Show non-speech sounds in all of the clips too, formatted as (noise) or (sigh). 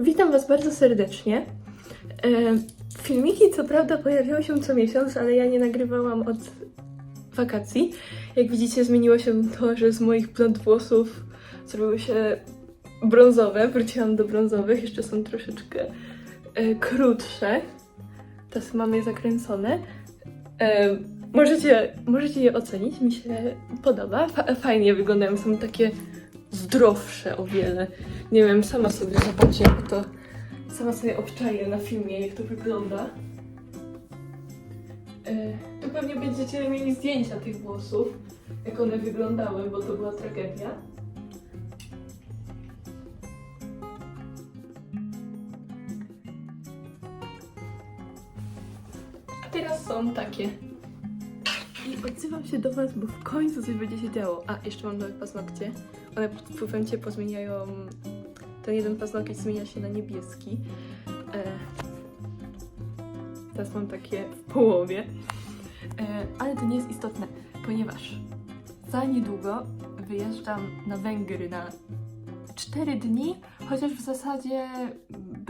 Witam Was bardzo serdecznie. E, filmiki co prawda pojawiały się co miesiąc, ale ja nie nagrywałam od wakacji. Jak widzicie zmieniło się to, że z moich blond włosów zrobiły się brązowe. Wróciłam do brązowych, jeszcze są troszeczkę e, krótsze. Teraz mam je zakręcone. E, możecie, możecie je ocenić, mi się podoba. Fa- fajnie wyglądają, są takie zdrowsze o wiele. Nie wiem, sama sobie zobaczę, jak to. Sama sobie obczaję na filmie, jak to wygląda. E, tu pewnie będziecie mieli zdjęcia tych włosów, jak one wyglądały, bo to była tragedia. A teraz są takie. I odzywam się do Was, bo w końcu coś będzie się działo. A, jeszcze mam nowe paznokcie. One pod wpływem ciepła zmieniają. Ten jeden paznokieć zmienia się na niebieski. E... Teraz mam takie w połowie. E... Ale to nie jest istotne, ponieważ za niedługo wyjeżdżam na Węgry na 4 dni, chociaż w zasadzie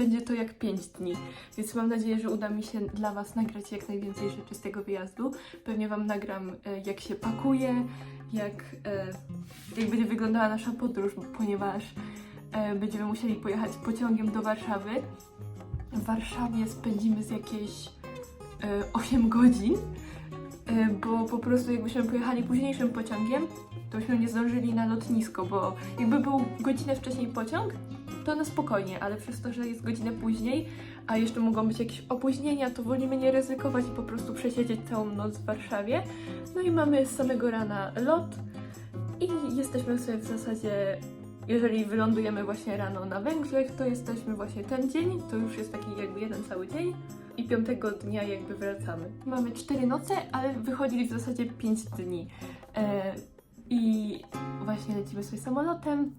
będzie to jak 5 dni. Więc mam nadzieję, że uda mi się dla Was nagrać jak najwięcej rzeczy z tego wyjazdu. Pewnie Wam nagram, e, jak się pakuje, jak, e, jak będzie wyglądała nasza podróż, ponieważ e, będziemy musieli pojechać pociągiem do Warszawy. W Warszawie spędzimy z jakieś e, 8 godzin, bo po prostu jakbyśmy pojechali późniejszym pociągiem, to byśmy nie zdążyli na lotnisko, bo jakby był godzinę wcześniej pociąg, to na spokojnie, ale przez to, że jest godzinę później, a jeszcze mogą być jakieś opóźnienia, to wolimy nie ryzykować i po prostu przesiedzieć całą noc w Warszawie. No i mamy z samego rana lot i jesteśmy sobie w zasadzie, jeżeli wylądujemy właśnie rano na Węgrzech, to jesteśmy właśnie ten dzień, to już jest taki jakby jeden cały dzień i piątego dnia jakby wracamy. Mamy cztery noce, ale wychodzili w zasadzie pięć dni. E, I właśnie lecimy sobie samolotem.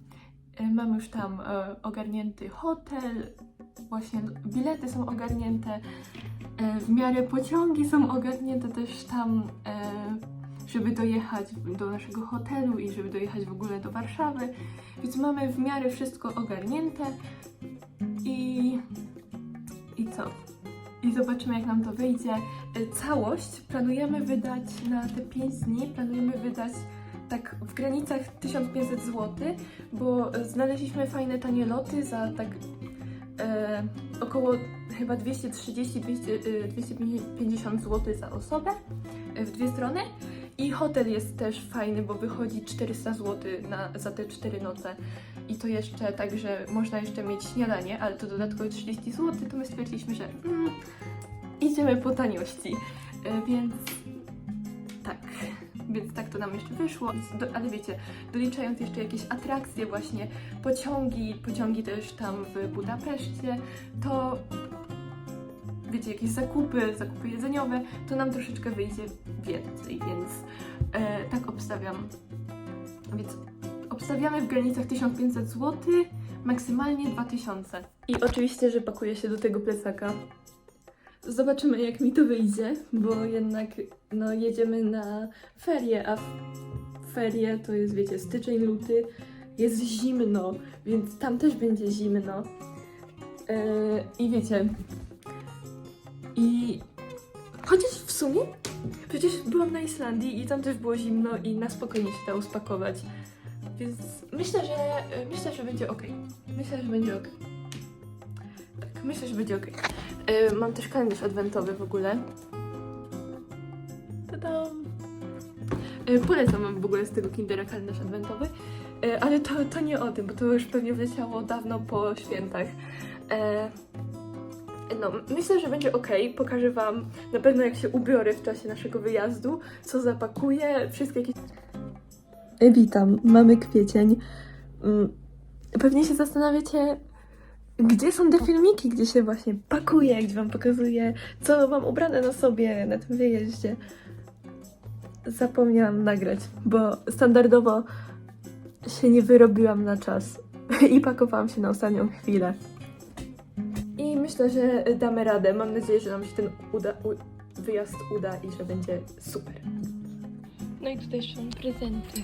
E, Mamy już tam e, ogarnięty hotel, właśnie bilety są ogarnięte, e, w miarę pociągi są ogarnięte też tam, żeby dojechać do naszego hotelu i żeby dojechać w ogóle do Warszawy. Więc mamy w miarę wszystko ogarnięte i, i co? I zobaczymy, jak nam to wyjdzie. Całość planujemy wydać na te 5 dni, planujemy wydać tak w granicach 1500 zł, bo e, znaleźliśmy fajne tanie loty za tak e, około chyba 230-250 zł za osobę e, w dwie strony. I hotel jest też fajny, bo wychodzi 400 zł na, za te 4 noce. I to jeszcze tak, że można jeszcze mieć śniadanie, ale to dodatkowo 30 zł, to my stwierdziliśmy, że mm, idziemy po taniości. E, więc więc tak to nam jeszcze wyszło. Do, ale wiecie, doliczając jeszcze jakieś atrakcje, właśnie pociągi, pociągi też tam w Budapeszcie, to wiecie, jakieś zakupy, zakupy jedzeniowe, to nam troszeczkę wyjdzie więcej, więc e, tak obstawiam. Więc obstawiamy w granicach 1500 zł, maksymalnie 2000. I oczywiście, że pakuję się do tego plecaka. Zobaczymy, jak mi to wyjdzie, bo jednak no, jedziemy na ferie, a ferie to jest, wiecie, styczeń, luty, jest zimno, więc tam też będzie zimno. E, I wiecie, i chociaż w sumie przecież byłam na Islandii i tam też było zimno i na spokojnie się dało spakować. Więc myślę, że myślę, że będzie ok. Myślę, że będzie ok. Tak, myślę, że będzie ok. Mam też kalendarz adwentowy w ogóle. Tadam! E, polecam wam w ogóle z tego Kindera kalendarz adwentowy. E, ale to, to nie o tym, bo to już pewnie wleciało dawno po świętach. E, no, myślę, że będzie ok. Pokażę Wam na pewno, jak się ubiorę w czasie naszego wyjazdu, co zapakuję, wszystkie jakieś. Witam, mamy kwiecień. Mm, Pewnie się zastanawiacie, gdzie są te filmiki, gdzie się właśnie pakuję, gdzie Wam pokazuję, co mam ubrane na sobie na tym wyjeździe. Zapomniałam nagrać, bo standardowo się nie wyrobiłam na czas (laughs) i pakowałam się na ostatnią chwilę. I myślę, że damy radę. Mam nadzieję, że nam się ten uda, u, wyjazd uda i że będzie super. No i tutaj mam prezenty.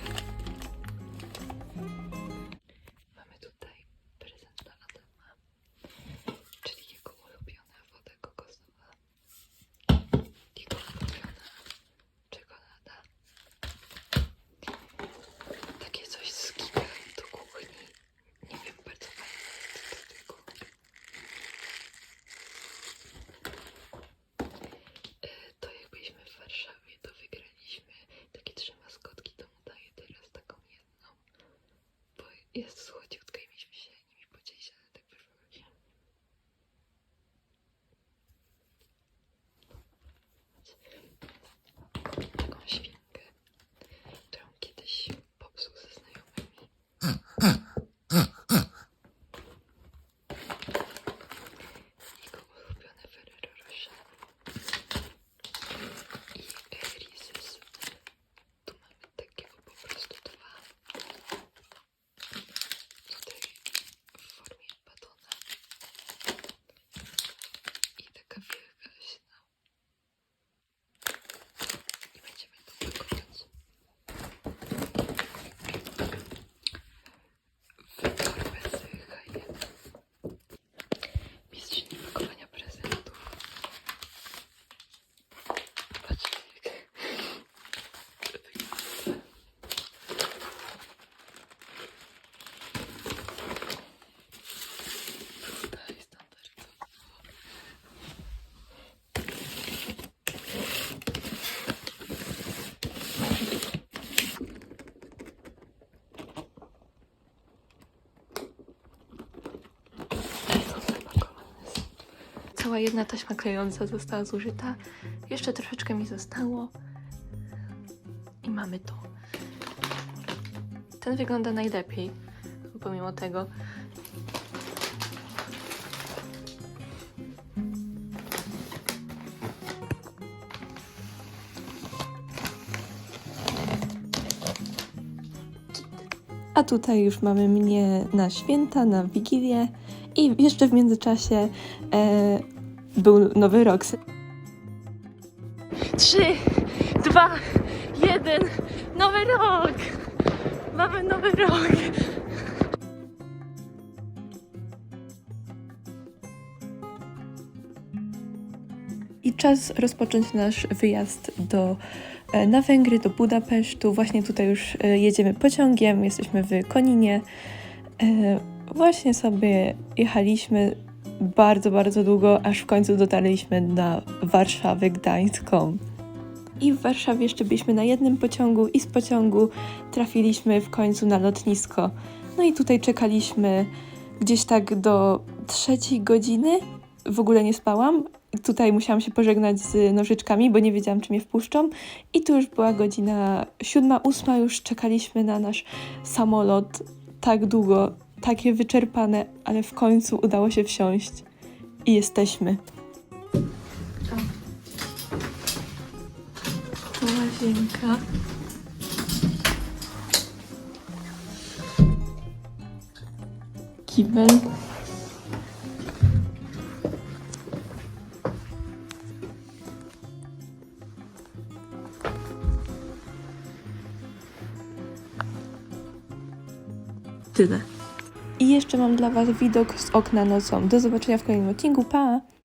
Mamy tutaj prezent dla Adama. Jest słodziutka i mieliśmy się nimi podzielić, ale tak wyszło. Taką świnkę, którą kiedyś popsuł ze znajomymi. Jego ulubione Ferrero Rocher i Reese's. Tu mamy takiego po prostu dwa. Tutaj w formie batona. I taka wielka śna. I będziemy to pakować. W torbę z H1. Mistrzyni pakowania prezentów. Patrzcie, jak wygląda. Tutaj standardowo. To zapakowane są. Cała jedna taśma klejąca została zużyta. Jeszcze troszeczkę mi zostało. I mamy to. Ten wygląda najlepiej, pomimo tego. A tutaj już mamy mnie na święta, na Wigilię i jeszcze w międzyczasie e, był nowy rok. Trzy, dwa, jeden. Nowy rok! Mamy nowy rok! I czas rozpocząć nasz wyjazd do, e, na Węgry, do Budapesztu. Właśnie tutaj już e, jedziemy pociągiem, jesteśmy w Koninie. E, Właśnie sobie jechaliśmy bardzo, bardzo długo, aż w końcu dotarliśmy na Warszawę Gdańską. I w Warszawie jeszcze byliśmy na jednym pociągu i z pociągu trafiliśmy w końcu na lotnisko. No i tutaj czekaliśmy gdzieś tak do trzeciej godziny. W ogóle nie spałam. Tutaj musiałam się pożegnać z nożyczkami, bo nie wiedziałam, czy mnie wpuszczą. I tu już była godzina siódma, ósma, już czekaliśmy na nasz samolot tak długo, takie wyczerpane, ale w końcu udało się wsiąść. I jesteśmy. Łazienka. Kibel. Tyle. I jeszcze mam dla Was widok z okna nocą. Do zobaczenia w kolejnym odcinku. Pa!